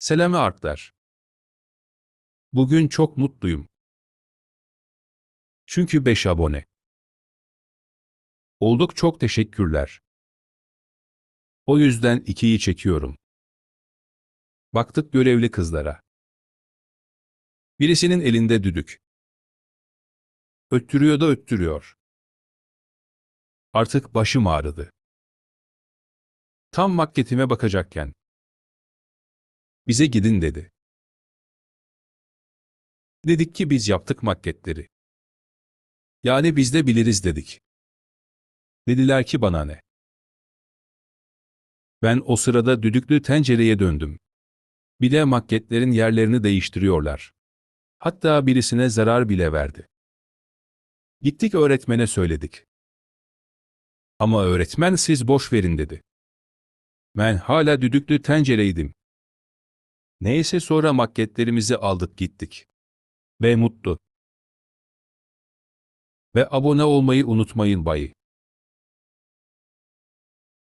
Selamı Arklar. Bugün çok mutluyum. Çünkü 5 abone. Olduk çok teşekkürler. O yüzden 2'yi çekiyorum. Baktık görevli kızlara. Birisinin elinde düdük. Öttürüyor da öttürüyor. Artık başım ağrıdı. Tam maketime bakacakken. Bize gidin dedi. Dedik ki biz yaptık maketleri. Yani biz de biliriz dedik. Dediler ki bana ne? Ben o sırada düdüklü tencereye döndüm. Bir de maketlerin yerlerini değiştiriyorlar. Hatta birisine zarar bile verdi. Gittik öğretmene söyledik. Ama öğretmen siz boş verin dedi. Ben hala düdüklü tencereydim. Neyse sonra maketlerimizi aldık gittik. Ve mutlu. Ve abone olmayı unutmayın bayı.